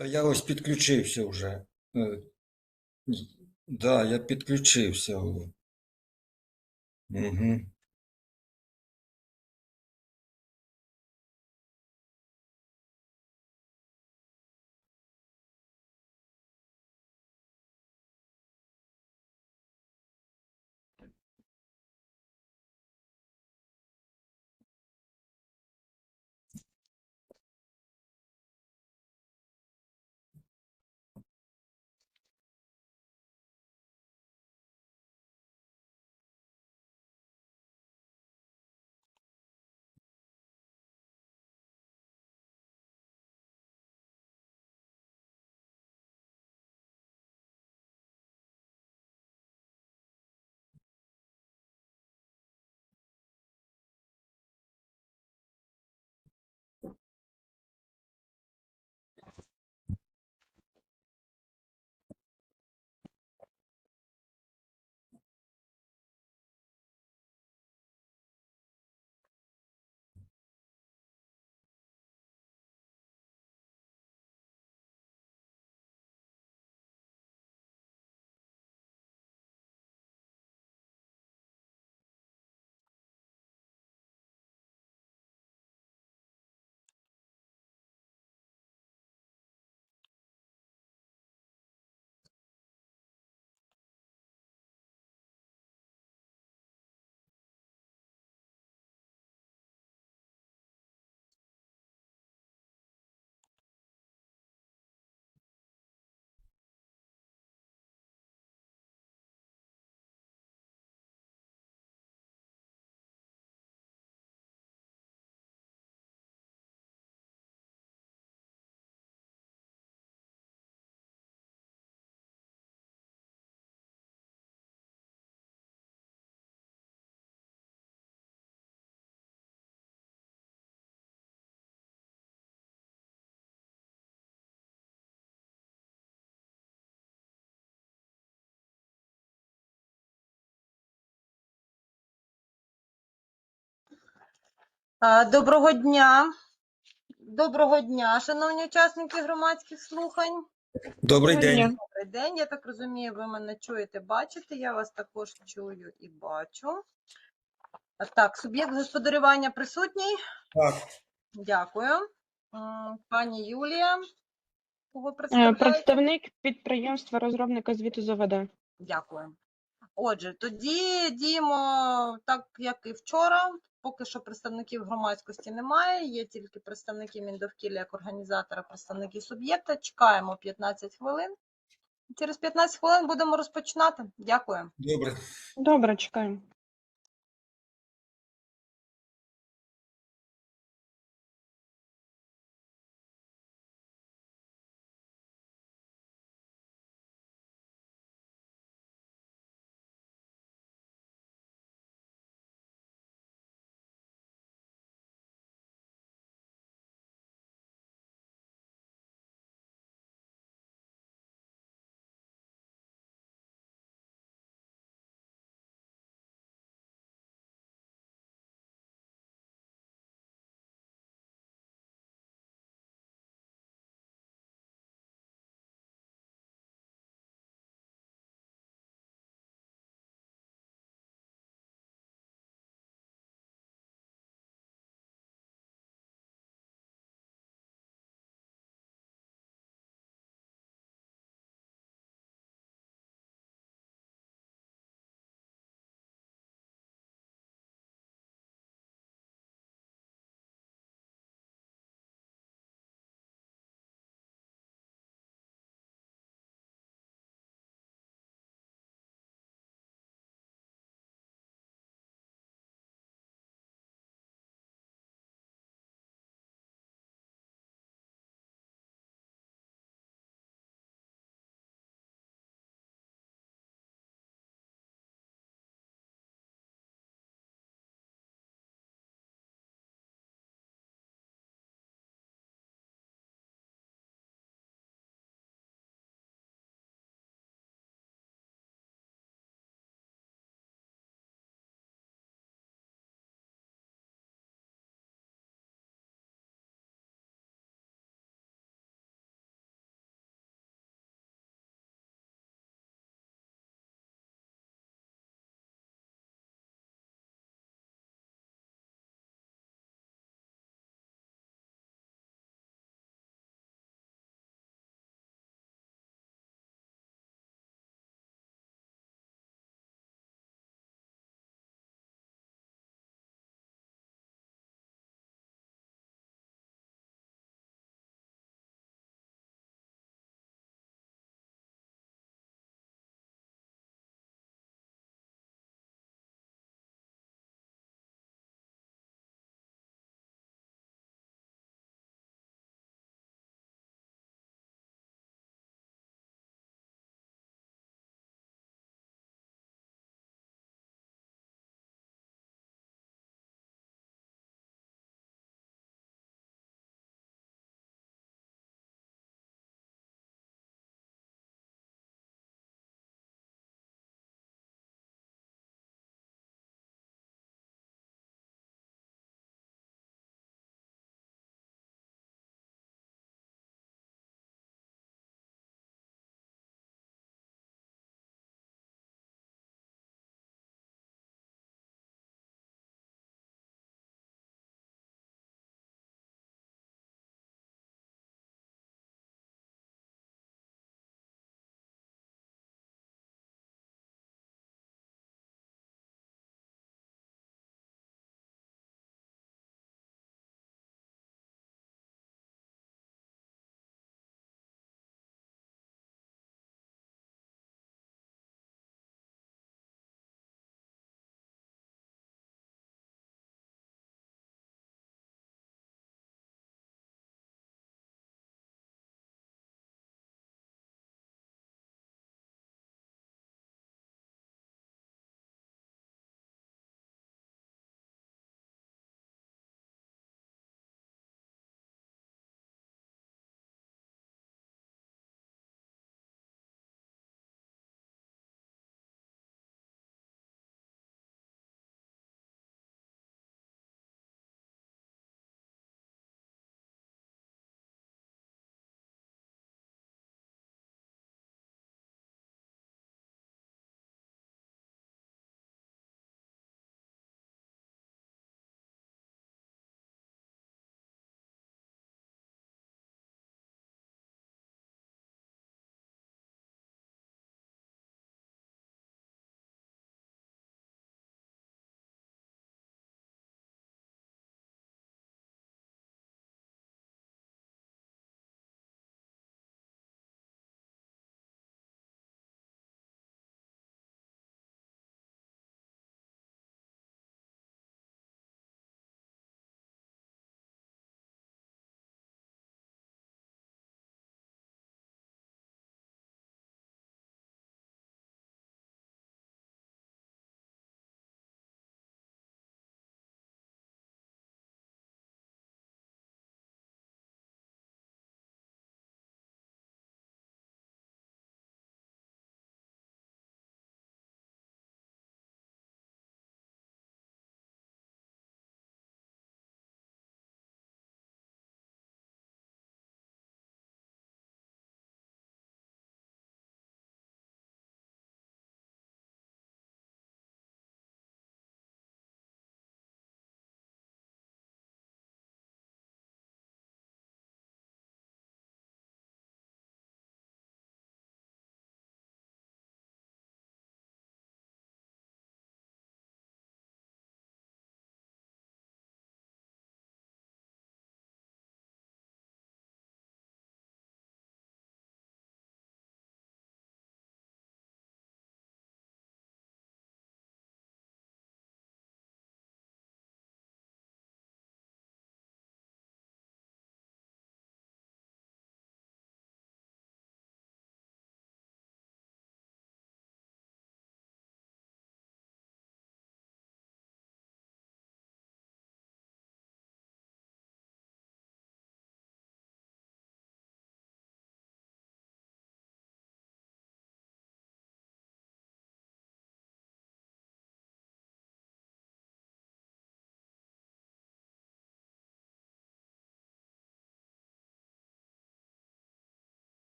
Та я ось підключився вже. Е, Да, я підключився. Угу. Доброго дня. Доброго дня, шановні учасники громадських слухань. Добрий день. Добрий день. Я так розумію, ви мене чуєте, бачите. Я вас також чую і бачу. Так, суб'єкт господарювання присутній. Так, Дякую. Пані Юлія, кого Е, представляєте? Представник підприємства розробника звіту ЗВД. Дякую. Отже, тоді діємо так, як і вчора. Поки що представників громадськості немає, є тільки представники Міндовкілля як організатора, представники суб'єкта. Чекаємо 15 хвилин. Через 15 хвилин будемо розпочинати. Дякую. добре. Добре, чекаємо.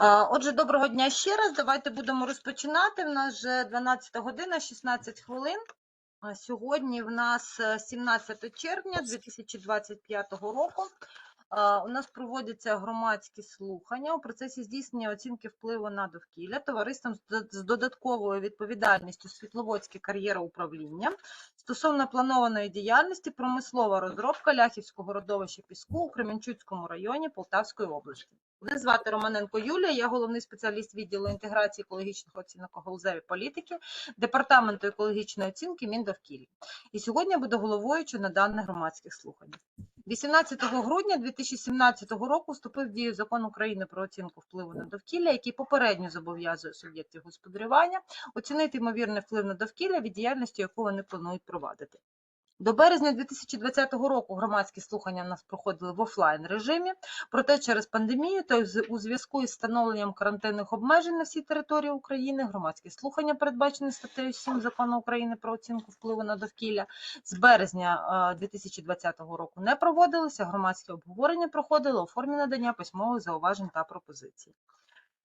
Отже, доброго дня ще раз. Давайте будемо розпочинати. В нас вже 12 година, 16 хвилин. Сьогодні в нас е, 17 червня 2025 року. У нас проводяться громадські слухання у процесі здійснення оцінки впливу на довкілля товариством з додатковою відповідальністю Світловодське кар'єра управління стосовно планованої діяльності промислова розробка Ляхівського родовища піску у Кременчуцькому районі Полтавської області. Мене звати Романенко Юлія, я головний спеціаліст відділу інтеграції екологічних оцінок галузевої політики Департаменту екологічної оцінки Міндовкілля. І сьогодні я буду головуючою на даних громадських слуханнях. 18 грудня 2017 року вступив в дію закон України про оцінку впливу на довкілля, який попередньо зобов'язує суб'єктів господарювання оцінити ймовірний вплив на довкілля від діяльності, яку вони планують провадити. До березня 2020 року громадські слухання в нас проходили в офлайн режимі, проте через пандемію та у зв'язку із встановленням карантинних обмежень на всій території України громадські слухання, передбачені статтею 7 закону України про оцінку впливу на довкілля, з березня е, 2020 року не проводилися. Громадські обговорення проходили у формі надання письмових зауважень та пропозицій.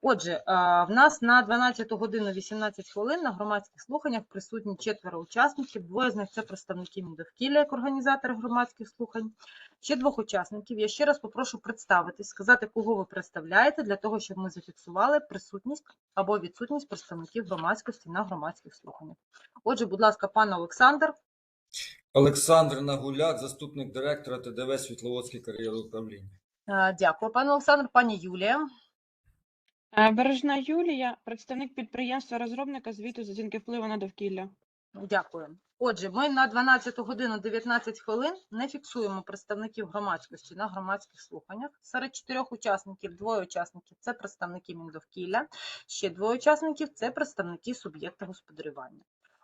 Отже, в нас на 12 годину 18 хвилин на громадських слуханнях присутні четверо учасників. Двоє з них це представники Міндовкілля як організатори громадських слухань. Ще двох учасників. Я ще раз попрошу представитись, сказати, кого ви представляєте, для того, щоб ми зафіксували присутність або відсутність представників громадськості на громадських слуханнях. Отже, будь ласка, пан Олександр. Олександр Нагуляк, заступник директора ТДВ Світловодське кар'єри управління. Е, Дякую, пане Олександр, пані Юлія. Е, Бережна Юлія, представник підприємства розробника звіту з оцінки впливу на довкілля. Дякую. Отже, ми на 12 годину 19 хвилин не фіксуємо представників громадськості на громадських слуханнях. Серед чотирьох учасників двоє учасників це представники Міндовкілля, ще двоє учасників це представники суб'єкта господарювання.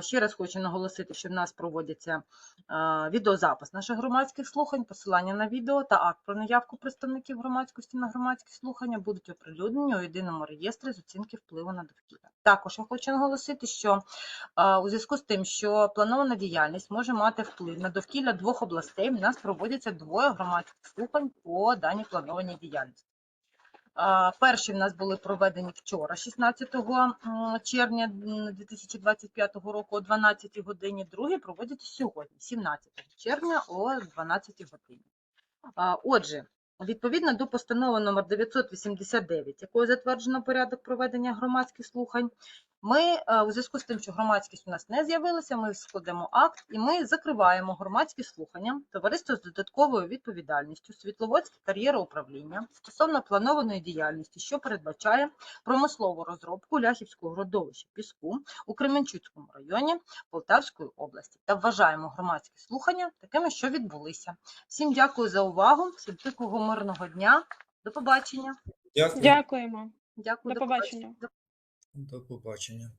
Ще раз хочу наголосити, що в нас проводиться відеозапис наших громадських слухань, посилання на відео та акт про наявку представників громадськості на громадські слухання будуть оприлюднені у єдиному реєстрі з оцінки впливу на довкілля. Також я хочу наголосити, що у зв'язку з тим, що планована діяльність може мати вплив на довкілля двох областей, в нас проводяться двоє громадських слухань по даній планованій діяльності. Перші в нас були проведені вчора, 16 червня 2025 року о 12 годині. Другі проводяться сьогодні, 17 червня о 12 годині. Отже, відповідно до постанови номер 989, якою затверджено порядок проведення громадських слухань, ми е, у зв'язку з тим, що громадськість у нас не з'явилася, ми складемо акт і ми закриваємо громадські слухання товариство з додатковою відповідальністю Світловодське кар'єра управління стосовно планованої діяльності, що передбачає промислову розробку Ляхівського родовища піску у Кременчуцькому районі Полтавської області та вважаємо громадські слухання такими, що відбулися. Всім дякую за увагу, всім тихого мирного дня. До побачення. Дякую. Дякуємо. Дякую. До побачення. До побачення.